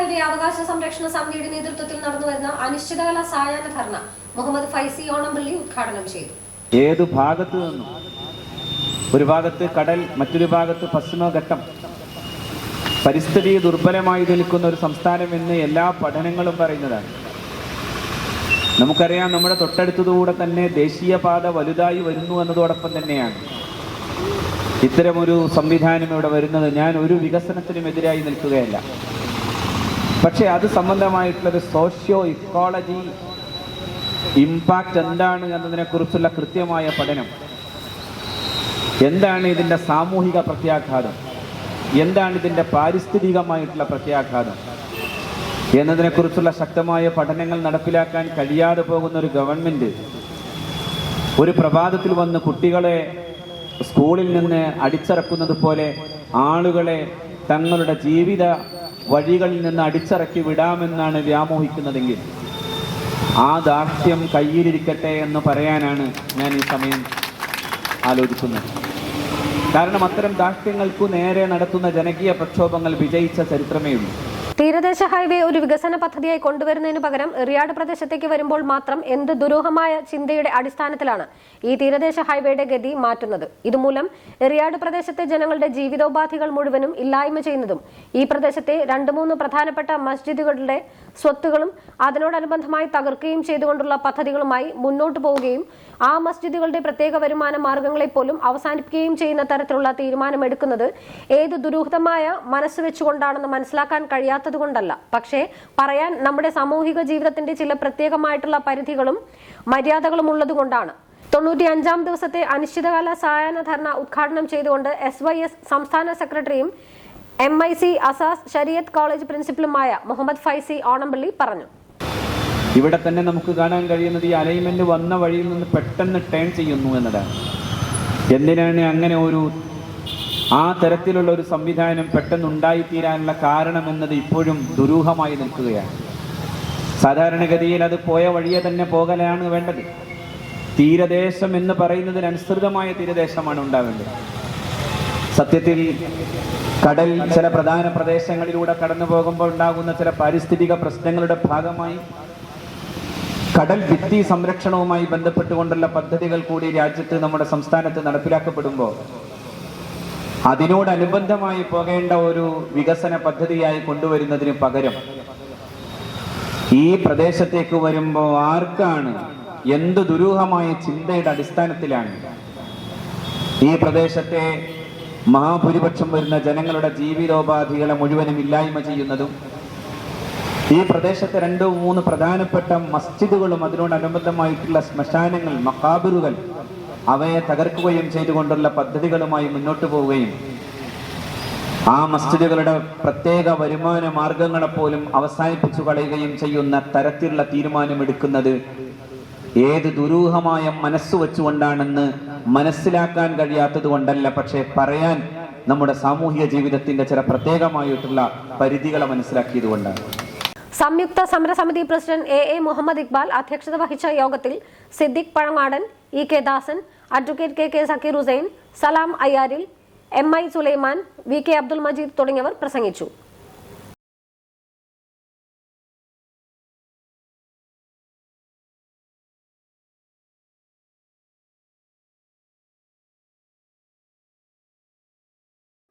തീരദേശ അവകാശ സംരക്ഷണ സമിതിയുടെ നേതൃത്വത്തിൽ നടന്നുവരുന്ന അനിശ്ചിതകാല സായാഹ്ന ധർണ മുഹമ്മദ് ഫൈസി ഓണംപള്ളി ഉദ്ഘാടനം ചെയ്തു. ഏതു ഭാഗത്തു നിന്നും? ഒരു ഭാഗത്ത് കടൽ മറ്റൊരു ഭാഗത്ത് പശ്ചിമഘട്ടം പരിസ്ഥിതി ദുർബലമായി നിൽക്കുന്ന ഒരു സംസ്ഥാനം എന്ന് എല്ലാ പഠനങ്ങളും പറയുന്നതാണ്. നമുക്കറിയാം നമ്മുടെ തൊട്ടടുത്തതുകൂടെ തന്നെ ദേശീയപാത വലുതായി വരുന്നു എന്നതോടൊപ്പം തന്നെയാണ്. ഇത്തരമൊരു സംവിധാനം ഇവിടെ വരുന്നത് ഞാൻ ഒരു വികസനത്തിനും എതിരായി നിൽക്കുകയല്ല. പക്ഷേ അത് സംബന്ധമായിട്ടുള്ളൊരു സോഷ്യോ ഇക്കോളജി ഇമ്പാക്റ്റ് എന്താണ് എന്നതിനെക്കുറിച്ചുള്ള കൃത്യമായ പഠനം. എന്താണ് ഇതിന്റെ സാമൂഹിക പ്രത്യാഘാതം? എന്താണ് ഇതിന്റെ പാരിസ്ഥിതികമായിട്ടുള്ള പ്രത്യാഘാതം? എന്നതിനെക്കുറിച്ചുള്ള ശക്തമായ പഠനങ്ങൾ നടപ്പിലാക്കാൻ കഴിയാതെ പോകുന്ന ഒരു ഗവൺമെന്റ് ഒരു പ്രഭാതത്തിൽ വന്ന് കുട്ടികളെ സ്കൂളിൽ നിന്ന് അടിച്ചിറക്കുന്നത് പോലെ ആളുകളെ തങ്ങളുടെ ജീവിത വഴികളിൽ നിന്ന് അടിച്ചിറക്കി വിടാമെന്നാണ് വ്യാമോഹിക്കുന്നതെങ്കിൽ ആ ദാർഢ്യം കയ്യിലിരിക്കട്ടെ എന്ന് പറയാനാണ് ഞാൻ ഈ സമയം ആലോചിക്കുന്നത്. കാരണം അത്തരം ദാർഢ്യങ്ങൾക്കു നേരെ നടത്തുന്ന ജനകീയ പ്രക്ഷോഭങ്ങൾ വിജയിച്ച ചരിത്രമേ ഉള്ളൂ. തീരദേശ ഹൈവേ ഒരു വികസന പദ്ധതിയായി കൊണ്ടുവരുന്നതിന് പകരം റിയാഡ് പ്രദേശത്തേക്ക് വരുമ്പോൾ മാത്രം എന്ത് ദുരൂഹമായ ചിന്തയുടെ അടിസ്ഥാനത്തിലാണ് ഈ തീരദേശ ഹൈവേയുടെ ഗതി മാറ്റുന്നത്. ഇതുമൂലം റിയാഡ് പ്രദേശത്തെ ജനങ്ങളുടെ ജീവിതോപാധികൾ മുഴുവനും ഇല്ലായ്മ ചെയ്യുന്നതും ഈ പ്രദേശത്തെ രണ്ട് മൂന്ന് പ്രധാനപ്പെട്ട മസ്ജിദുകളുടെ സ്വത്തുകളും അതിനോടനുബന്ധമായി തകർക്കുകയും ചെയ്തുകൊണ്ടുള്ള പദ്ധതികളുമായി മുന്നോട്ടു പോവുകയും ആ മസ്ജിദുകളുടെ പ്രത്യേക വരുമാന മാർഗങ്ങളെ പോലും അവസാനിപ്പിക്കുകയും ചെയ്യുന്ന തരത്തിലുള്ള തീരുമാനമെടുക്കുന്നത് ഏത് ദുരൂഹതമായ മനസ്സ് വെച്ചുകൊണ്ടാണെന്ന് മനസ്സിലാക്കാൻ കഴിയാത്തതുകൊണ്ടല്ല പക്ഷേ പറയാൻ നമ്മുടെ സാമൂഹിക ജീവിതത്തിന്റെ ചില പ്രത്യേകമായിട്ടുള്ള പരിധികളും മര്യാദകളും ഉള്ളതുകൊണ്ടാണ്. തൊണ്ണൂറ്റി അഞ്ചാം ദിവസത്തെ അനിശ്ചിതകാല സായാഹ്ന ധർണ ഉദ്ഘാടനം ചെയ്തുകൊണ്ട് എസ് വൈ എസ് സംസ്ഥാന സെക്രട്ടറിയും M I C Asas Shariat college പ്രിൻസിപ്പലുമായ Muhammad Faizy Onampally പറഞ്ഞു. ഇവിടെ തന്നെ നമുക്ക് കാണാൻ കഴിയുന്നത് ഈ അലൈൻമെന്റ് വന്ന വഴിയിൽ നിന്ന് പെട്ടെന്ന് ടേൺ ചെയ്യുന്നു എന്നതാണ്. എന്തിനാണ് അങ്ങനെ ഒരു ആ തരത്തിലുള്ള ഒരു സംവിധാനം പെട്ടെന്ന് ഉണ്ടായിത്തീരാനുള്ള കാരണം എന്നത് ഇപ്പോഴും ദുരൂഹമായി നിൽക്കുകയാണ്. സാധാരണഗതിയിൽ അത് പോയ വഴിയെ തന്നെ പോകലാണ് വേണ്ടത്. തീരദേശം എന്ന് പറയുന്നതിനനുസൃതമായ തീരദേശമാണ് ഉണ്ടാവേണ്ടത്. സത്യത്തിൽ കടൽ ചില പ്രധാന പ്രദേശങ്ങളിലൂടെ കടന്നു പോകുമ്പോൾ ഉണ്ടാകുന്ന ചില പാരിസ്ഥിതിക പ്രശ്നങ്ങളുടെ ഭാഗമായി കടൽ ഭിത്തി സംരക്ഷണവുമായി ബന്ധപ്പെട്ടുകൊണ്ടുള്ള പദ്ധതികൾ കൂടി രാജ്യത്ത് നമ്മുടെ സംസ്ഥാനത്ത് നടപ്പിലാക്കപ്പെടുമ്പോൾ അതിനോടനുബന്ധമായി പോകേണ്ട ഒരു വികസന പദ്ധതിയായി കൊണ്ടുവരുന്നതിന് പകരം ഈ പ്രദേശത്തേക്ക് വരുമ്പോൾ ആർക്കാണ് എന്ത് ദുരൂഹമായ ചിന്തയുടെ അടിസ്ഥാനത്തിലാണ് ഈ പ്രദേശത്തെ മഹാഭൂരിപക്ഷം വരുന്ന ജനങ്ങളുടെ ജീവിതോപാധികളെ മുഴുവനും ഇല്ലായ്മ ചെയ്യുന്നതും ഈ പ്രദേശത്തെ രണ്ടോ മൂന്ന് പ്രധാനപ്പെട്ട മസ്ജിദുകളും അതിനോടനുബന്ധമായിട്ടുള്ള ശ്മശാനങ്ങൾ മക്കാബിറുകൾ അവയെ തകർക്കുകയും ചെയ്തുകൊണ്ടുള്ള പദ്ധതികളുമായി മുന്നോട്ട് പോവുകയും ആ മസ്ജിദുകളുടെ പ്രത്യേക വരുമാന മാർഗങ്ങളെ പോലും അവസാനിപ്പിച്ചു കളയുകയും ചെയ്യുന്ന തരത്തിലുള്ള തീരുമാനമെടുക്കുന്നത് ഏത് ദുരൂഹമായ മനസ്സ് വെച്ചുകൊണ്ടാണെന്ന് മനസ്സിലാക്കാൻ കഴിയാത്തത് കൊണ്ടല്ല. പക്ഷേ പറയാൻ നമ്മുടെ സാമൂഹിക ജീവിതത്തിന്റെ ചില പ്രത്യേകമായിട്ടുള്ള പരിധികളെ മനസ്സിലാക്കിയത് കൊണ്ടാണ്. സംയുക്ത സമരസമിതി president A A Muhammad Iqbal അധ്യക്ഷത വഹിച്ച യോഗത്തിൽ Siddique Pazhangadan E K Dasan advocate K K Sakkeer Hussain Salam Ayyaril M I Sulaiman V K Abdul Majeed തുടങ്ങിയവർ പ്രസംഗിച്ചു.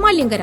Maliyankara.